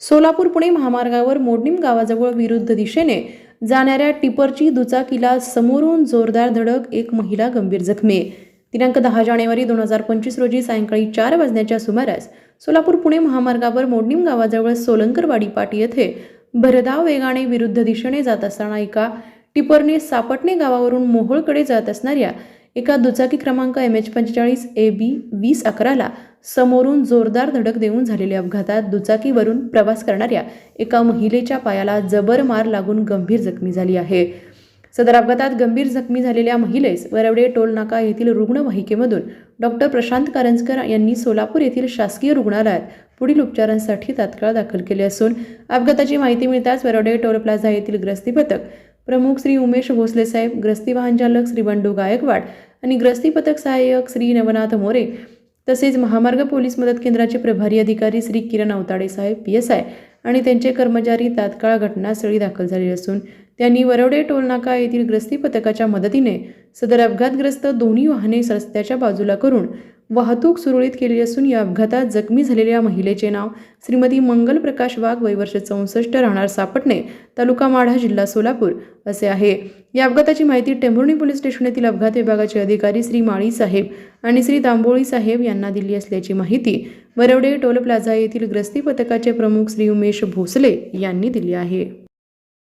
सोलापूर पुणे महामार्गावर मोडणीम गावाजवळ विरुद्ध दिशेने जाणाऱ्या टिपरची दुचाकीला समोरून जोरदार धडक एक महिला गंभीर जखमी. दिनांक दहा जानेवारी दोन हजार पंचवीस रोजी सायंकाळी चार वाजण्याच्या सुमारास सोलापूर पुणे महामार्गावर मोडणीम गावाजवळ सोलंकरवाडी पाटी येथे भरधाव वेगाने विरुद्ध दिशेने जात असताना एका टिपरने सापटणे गावावरून मोहोळकडे जात असणाऱ्या एका दुचाकी क्रमांक एम एच पंचेचाळीस ए बी वीस अकराला समोरून जोरदार धडक देऊन झालेल्या अपघातात दुचाकीवरून प्रवास करणाऱ्या एका महिलेच्या पायाला जबर मार लागून गंभीर जखमी झाली आहे. सदर अपघातात गंभीर जखमी झालेल्या महिलेस वरवडे टोलनाका येथील रुग्णवाहिकेमधून डॉक्टर प्रशांत कारंजकर यांनी सोलापूर येथील शासकीय रुग्णालयात पुढील उपचारांसाठी तात्काळ दाखल केले असून अपघाताची माहिती मिळताच वरवडे टोल प्लाझा येथील ग्रस्ती पथक प्रमुख श्री उमेश भोसले साहेब ग्रस्ती वाहनचालक श्री बंडू गायकवाड आणि ग्रस्ती पथक सहाय्यक श्री नवनाथ मोरे तसेच महामार्ग पोलीस मदत केंद्राचे प्रभारी अधिकारी श्री किरण अवताडे साहेब पी एस आय आणि त्यांचे कर्मचारी तात्काळ घटनास्थळी दाखल झाले असून त्यांनी वरवडे टोलनाका येथील ग्रस्ती पथकाच्या मदतीने सदर अपघातग्रस्त दोन्ही वाहने रस्त्याच्या बाजूला करून वाहतूक सुरळीत केली असून या अपघातात जखमी झालेल्या महिलेचे नाव श्रीमती मंगल प्रकाश वाघ वैवर्ष चौसष्ट राहणार सापटणे तालुका माढा जिल्हा सोलापूर असे आहे. या अपघाताची माहिती टेंभुर्णी पोलीस स्टेशन येथील अपघात विभागाचे अधिकारी श्री माळी साहेब आणि श्री तांबोळी साहेब यांना दिली असल्याची माहिती वरवडे टोल प्लाझा येथील ग्रस्ती पथकाचे प्रमुख श्री उमेश भोसले यांनी दिली आहे.